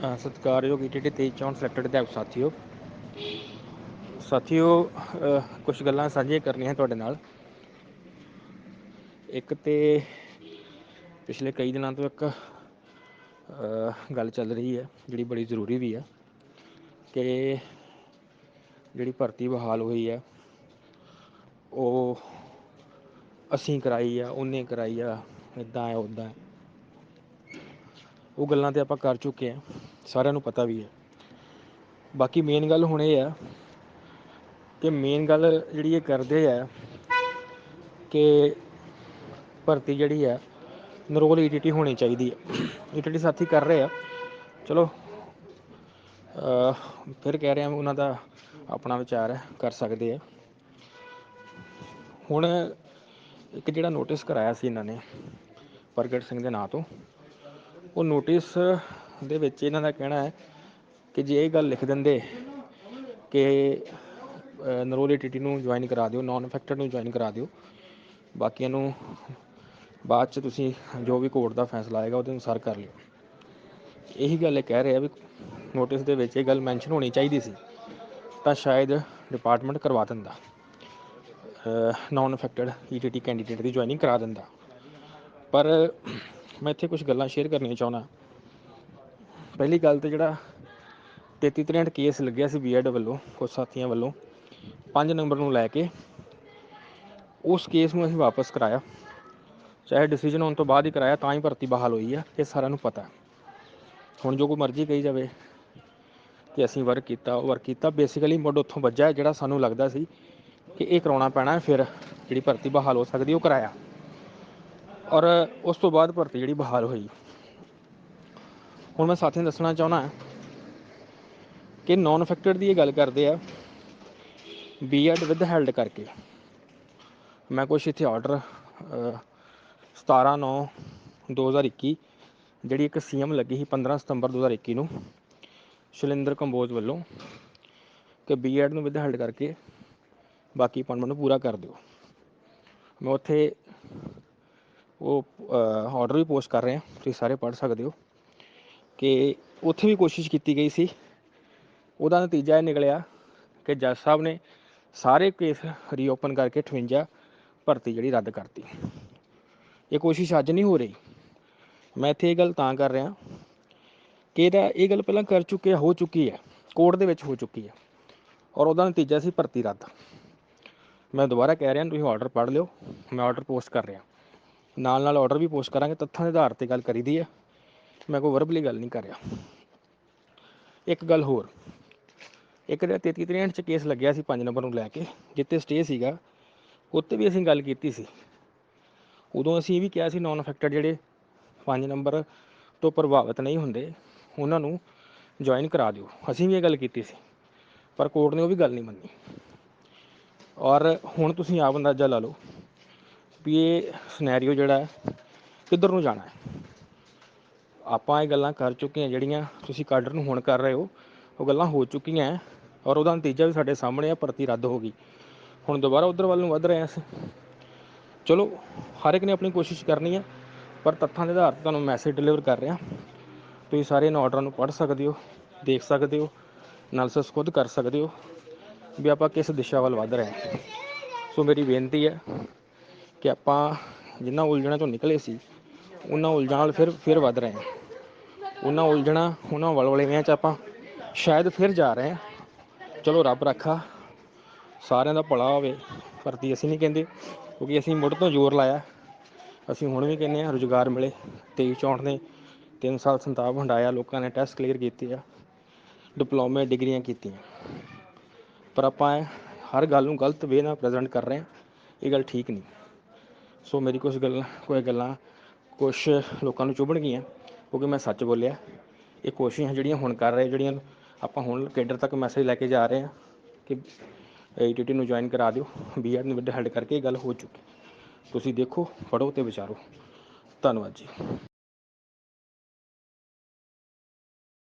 ਅ, ਸਤਿਕਾਰਯੋਗ ETT 2364 selected ਅਧਿਆਪਕ ਸਾਥੀਓ। ਸਾਥੀਓ ਕੁਝ ਗੱਲਾਂ ਸਾਂਝੀਆਂ ਕਰਨੀਆਂ ਤੁਹਾਡੇ ਨਾਲ। ਇੱਕ ਤੇ ਪਿਛਲੇ ਕਈ ਦਿਨਾਂ ਤੋਂ ਇੱਕ ਗੱਲ ਚੱਲ ਰਹੀ ਹੈ ਜਿਹੜੀ ਬੜੀ ਜ਼ਰੂਰੀ ਵੀ ਹੈ ਕਿ ਜਿਹੜੀ ਭਰਤੀ ਬਹਾਲ ਹੋਈ ਹੈ ਉਹ ਅਸੀਂ ਕਰਾਈ ਆ ਉਹਨੇ ਕਰਾਈ ਆ ਇਦਾਂ ਹੈ ਉਦਾਂ ਹੈ। ਉਹ ਗੱਲਾਂ ਤੇ ਆਪਾਂ ਕਰ ਚੁੱਕੇ ਆ ਸਾਰਿਆਂ ਨੂੰ ਪਤਾ ਵੀ ਹੈ। ਬਾਕੀ ਮੇਨ ਗੱਲ ਹੁਣ ਇਹ ਆ ਕਿ ਮੇਨ ਗੱਲ ਜਿਹੜੀ ਇਹ ਕਰਦੇ ਆ ਕਿ ਭਰਤੀ ਜਿਹੜੀ ਆ ਨਰੋਲ ਈਟੀਟੀ ਹੋਣੀ ਚਾਹੀਦੀ ਹੈ। ਈਟੀਟੀ ਸਾਥੀ ਕਰ ਰਹੇ ਆ। ਚਲੋ ਫਿਰ ਕਹਿ ਰਿਹਾ ਉਹਨਾਂ ਦਾ ਆਪਣਾ ਵਿਚਾਰ ਹੈ ਕਰ ਸਕਦੇ ਆ। ਹੁਣ ਇੱਕ ਜਿਹੜਾ ਨੋਟਿਸ ਕਰਾਇਆ ਸੀ ਇਹਨਾਂ ਨੇ, ਪ੍ਰਗਟ ਸਿੰਘ ਦੇ ਨਾਂ ਤੋਂ, ਉਹ ਨੋਟਿਸ ਦੇ ਵਿੱਚ ਇਹਨਾਂ ਦਾ ਕਹਿਣਾ ਹੈ ਕਿ ਜੇ ਇਹ ਗੱਲ ਲਿਖ ਦਿੰਦੇ ਕਿ ਨਰੋਲੀ ਟੀਟੀ ਨੂੰ ਜੁਆਇਨ ਕਰਾ ਦਿਓ ਨਾਨ ਅਫੈਕਟਡ ਨੂੰ ਜੁਆਇਨ ਕਰਾ ਦਿਓ, ਬਾਕੀਆਂ ਨੂੰ ਬਾਅਦ ਚ ਤੁਸੀਂ ਜੋ ਵੀ ਕੋਰਟ ਦਾ ਫੈਸਲਾ ਆਏਗਾ ਉਹਦੇ ਅਨੁਸਾਰ ਕਰ ਲਿਓ। ਇਹੀ ਗੱਲ ਇਹ ਕਹਿ ਰਿਹਾ ਵੀ ਨੋਟਿਸ ਦੇ ਵਿੱਚ ਇਹ ਗੱਲ ਮੈਂਸ਼ਨ ਹੋਣੀ ਚਾਹੀਦੀ ਸੀ, ਤਾਂ ਸ਼ਾਇਦ ਡਿਪਾਰਟਮੈਂਟ ਕਰਵਾ ਦਿੰਦਾ ਨਾਨ ਅਫੈਕਟਡ ਈਟੀਟੀ ਕੈਂਡੀਡੇਟ ਦੀ ਜੁਆਇਨਿੰਗ ਕਰਾ ਦਿੰਦਾ। ਪਰ ਮੈਂ ਇੱਥੇ ਕੁਝ ਗੱਲਾਂ ਸ਼ੇਅਰ ਕਰਨੀਆਂ ਚਾਹੁੰਦਾ। ਪਹਿਲੀ ਗੱਲ ਤੇ ਜਿਹੜਾ 33 63 ਕੇਸ ਲੱਗਿਆ ਸੀ ਬੀਐਡ ਵੱਲੋਂ ਕੁਝ ਸਾਥੀਆਂ ਵੱਲੋਂ 5 ਨੰਬਰ ਨੂੰ ਲੈ ਕੇ, ਉਸ ਕੇਸ ਨੂੰ ਅਸੀਂ ਵਾਪਸ ਕਰਾਇਆ। ਚਾਹੇ ਡਿਸੀਜਨ ਹੋਣ ਤੋਂ ਬਾਅਦ ਹੀ ਕਰਾਇਆ, ਤਾਂ ਹੀ ਭਰਤੀ ਬਹਾਲ ਹੋਈ ਆ, ਇਹ ਸਾਰਿਆਂ ਨੂੰ ਪਤਾ। ਹੁਣ ਜੋ ਕੋਈ ਮਰਜ਼ੀ ਕਹੀ ਜਾਵੇ ਕਿ ਅਸੀਂ ਵਰਕ ਕੀਤਾ, ਉਹ ਵਰਕ ਕੀਤਾ। ਬੇਸਿਕਲੀ ਮੁੱਢ ਉੱਥੋਂ ਵੱਜਾ ਜਿਹੜਾ ਸਾਨੂੰ ਲੱਗਦਾ ਸੀ ਕਿ ਇਹ ਕਰਾਉਣਾ ਪੈਣਾ ਫਿਰ ਜਿਹੜੀ ਭਰਤੀ ਬਹਾਲ ਹੋ ਸਕਦੀ, ਉਹ ਕਰਾਇਆ। ਔਰ ਉਸ ਤੋਂ ਬਾਅਦ ਭਰਤੀ ਜਿਹੜੀ ਬਹਾਲ ਹੋਈ। ਹੁਣ ਮੈਂ ਸਾਥੀਆਂ ਦੱਸਣਾ ਚਾਹੁੰਦਾ ਕਿ ਨਾਨ ਅਫੈਕਟਡ ਦੀ ਇਹ ਗੱਲ ਕਰਦੇ ਆ ਬੀਐਡ ਵਿਦ ਹੈਲਡ ਕਰਕੇ। ਮੈਂ ਕੁਝ ਇੱਥੇ ਆਰਡਰ 17 9 2021 ਜਿਹੜੀ ਇੱਕ ਸੀਐਮ ਲੱਗੀ ਸੀ 15 ਸਤੰਬਰ 2021 ਨੂੰ, ਸ਼ਲਿੰਦਰ ਕੰਬੋਜ ਵੱਲੋਂ, ਕਿ ਬੀਐਡ ਨੂੰ ਵਿਦ ਹੈਲਡ ਕਰਕੇ ਬਾਕੀ ਅਪਾਇੰਟਮੈਂਟ ਨੂੰ ਪੂਰਾ ਕਰ ਦਿਓ। ਮੈਂ ਉੱਥੇ ਉਹ ਆਰਡਰ ਵੀ ਪੋਸਟ ਕਰ ਰਿਹਾ, ਤੁਸੀਂ ਸਾਰੇ ਪੜ੍ਹ ਸਕਦੇ ਹੋ। ਕਿ ਉੱਥੇ ਵੀ ਕੋਸ਼ਿਸ਼ ਕੀਤੀ ਗਈ ਸੀ। ਉਹਦਾ ਨਤੀਜਾ ਇਹ ਨਿਕਲਿਆ ਕਿ ਜੱਜ ਸਾਹਿਬ ਨੇ ਸਾਰੇ ਕੇਸ ਰੀਓਪਨ ਕਰਕੇ 58 ਭਰਤੀ ਜਿਹੜੀ ਰੱਦ ਕਰਤੀ। ਇਹ ਕੋਸ਼ਿਸ਼ ਅੱਜ ਨਹੀਂ ਹੋ ਰਹੀ। ਮੈਂ ਇੱਥੇ ਇਹ ਗੱਲ ਤਾਂ ਕਰ ਰਿਹਾ ਕਿ ਇਹਦਾ ਇਹ ਗੱਲ ਪਹਿਲਾਂ ਕਰ ਚੁੱਕੇ, ਹੋ ਚੁੱਕੀ ਹੈ। ਕੋਰਟ ਦੇ ਵਿੱਚ ਹੋ ਚੁੱਕੀ ਹੈ। ਔਰ ਉਹਦਾ ਨਤੀਜਾ ਸੀ ਭਰਤੀ ਰੱਦ। ਮੈਂ ਦੁਬਾਰਾ ਕਹਿ ਰਿਹਾ, ਤੁਸੀਂ ਆਰਡਰ ਪੜ੍ਹ ਲਿਓ। ਮੈਂ ਆਰਡਰ ਪੋਸਟ ਕਰ ਰਿਹਾ। ਨਾਲ ਨਾਲ ਆਰਡਰ ਵੀ ਪੋਸਟ ਕਰਾਂਗੇ। ਤੱਥਾਂ ਦੇ ਆਧਾਰ ਤੇ ਗੱਲ ਕਰੀਦੀ ਹੈ। ਮੈਂ ਕੋਈ ਵਰਬਲੀ ਗੱਲ ਨਹੀਂ ਕਰ ਰਿਹਾ। ਇੱਕ ਗੱਲ ਹੋਰ। ਇੱਕ ਜਿਹੜਾ 33 63 ਚ ਕੇਸ ਲੱਗਿਆ ਸੀ 5 ਨੰਬਰ ਨੂੰ ਲੈ ਕੇ ਜਿੱਤੇ ਸਟੇ ਸੀਗਾ ਉੱਤੇ ਵੀ ਅਸੀਂ ਗੱਲ ਕੀਤੀ ਸੀ। ਉਦੋਂ ਅਸੀਂ ਇਹ ਵੀ ਕਿਹਾ ਸੀ ਨਾਨ ਅਫੈਕਟਡ ਜਿਹੜੇ 5 ਨੰਬਰ ਤੋਂ ਪ੍ਰਭਾਵਿਤ ਨਹੀਂ ਹੁੰਦੇ, ਉਹਨਾਂ ਨੂੰ ਜੁਆਇਨ ਕਰਾ ਦਿਓ। ਅਸੀਂ ਵੀ ਇਹ ਗੱਲ ਕੀਤੀ ਸੀ, ਪਰ ਕੋਰਟ ਨੇ ਉਹ ਵੀ ਗੱਲ ਨਹੀਂ ਮੰਨੀ। ਔਰ ਹੁਣ ਤੁਸੀਂ ਆਪ ਅੰਦਾਜ਼ਾ ਲਾ ਲਓ ਵੀ ਇਹ ਸਿਨੈਰੀਓ ਜਿਹੜਾ ਕਿੱਧਰ ਨੂੰ ਜਾਣਾ ਹੈ। ਆਪਾਂ ਇਹ ਗੱਲਾਂ ਕਰ ਚੁੱਕੇ ਹਾਂ ਜਿਹੜੀਆਂ ਤੁਸੀਂ ਕਾਡਰ ਨੂੰ ਹੁਣ ਕਰ ਰਹੇ ਹੋ, ਉਹ ਗੱਲਾਂ ਹੋ ਚੁੱਕੀਆਂ ਔਰ ਉਹਦਾ ਨਤੀਜਾ ਵੀ ਸਾਡੇ ਸਾਹਮਣੇ ਆ, ਭਰਤੀ ਰੱਦ ਹੋ ਗਈ। ਹੁਣ ਦੁਬਾਰਾ ਉਧਰ ਵੱਲ ਨੂੰ ਵਧ ਰਹੇ ਹਾਂ ਅਸੀਂ। ਚਲੋ, ਹਰ ਇੱਕ ਨੇ ਆਪਣੀ ਕੋਸ਼ਿਸ਼ ਕਰਨੀ ਹੈ, ਪਰ ਤੱਥਾਂ ਦੇ ਆਧਾਰ ਤੇ ਤੁਹਾਨੂੰ ਮੈਸੇਜ ਡਿਲੀਵਰ ਕਰ ਰਿਹਾ। ਤੁਸੀਂ ਸਾਰੇ ਇਹਨਾਂ ਆਰਡਰਾਂ ਨੂੰ ਪੜ੍ਹ ਸਕਦੇ ਹੋ, ਦੇਖ ਸਕਦੇ ਹੋ ਐਨਾਲਿਸਿਸ ਖੁਦ ਕਰ ਸਕਦੇ ਹੋ, ਵੀ ਆਪਾਂ ਕਿਸ ਦਿਸ਼ਾ ਵੱਲ ਵਧ ਰਹੇ ਹਾਂ। ਸੋ ਮੇਰੀ ਬੇਨਤੀ ਹੈ ਕਿ ਆਪਾਂ ਜਿੰਨਾ ਉਲਝਣਾਂ ਤੋਂ ਨਿਕਲੇ ਸੀ, ਉਹਨਾਂ ਉਲਝਣਾਂ ਨਾਲ ਫਿਰ ਫਿਰ ਵੱਧ ਰਹੇ ਹਾਂ। ਉਹਨਾਂ ਉਲਝਣਾ, ਉਹਨਾਂ ਵਲਵਲੇਵਿਆਂ 'ਚ ਆਪਾਂ ਸ਼ਾਇਦ ਫਿਰ ਜਾ ਰਹੇ ਹਾਂ। ਚਲੋ ਰੱਬ ਰੱਖਾ, ਸਾਰਿਆਂ ਦਾ ਭਲਾ ਹੋਵੇ ਭਰਤੀ ਅਸੀਂ ਨਹੀਂ ਕਹਿੰਦੇ, ਕਿਉਂਕਿ ਅਸੀਂ ਮੁੱਢ ਤੋਂ ਜ਼ੋਰ ਲਾਇਆ। ਅਸੀਂ ਹੁਣ ਵੀ ਕਹਿੰਦੇ ਆ ਰੁਜ਼ਗਾਰ ਮਿਲੇ 23 64 ਨੇ 3 ਸਾਲ ਸੰਤਾਪ ਹੰਡਾਇਆ ਲੋਕਾਂ ਨੇ ਟੈਸਟ ਕਲੀਅਰ ਕੀਤੇ ਆ ਡਿਪਲੋਮੇ ਡਿਗਰੀਆਂ ਕੀਤੀਆਂ। ਪਰ ਆਪਾਂ ਹਰ ਗੱਲ ਨੂੰ ਗਲਤ ਵੇ ਨਾਲ ਪ੍ਰੈਜ਼ੈਂਟ ਕਰ ਰਹੇ ਹਾਂ, ਇਹ ਗੱਲ ਠੀਕ ਨਹੀਂ। ਸੋ ਮੇਰੀ ਕੁਝ ਗੱਲ, ਕੋਈ ਗੱਲਾਂ ਕੁਝ ਲੋਕਾਂ ਨੂੰ ਚੁਭਣ ਗਈਆਂ। ਕਿਉਂਕਿ ਮੈਂ ਸੱਚ ਬੋਲਿਆ, ਇਹ ਕੋਸ਼ਿਸ਼ਾਂ ਜਿਹੜੀਆਂ ਹੁਣ ਕਰ ਰਹੇ, ਜਿਹੜੀਆਂ ਆਪਾਂ ਹੁਣ ਕੇਡਰ ਤੱਕ ਮੈਸੇਜ ਲੈ ਕੇ ਜਾ ਰਹੇ ਹਾਂ ਕਿ ਏਟੀਟੀ ਨੂੰ ਜੁਆਇਨ ਕਰਾ ਦਿਓ ਬੀਐਡ ਨੂੰ ਵਿਦ ਹੈਲਡ ਕਰਕੇ ਇਹ ਗੱਲ ਹੋ ਚੁੱਕੀ। ਤੁਸੀਂ ਦੇਖੋ ਪੜੋ ਤੇ ਵਿਚਾਰੋ। ਧੰਨਵਾਦ ਜੀ।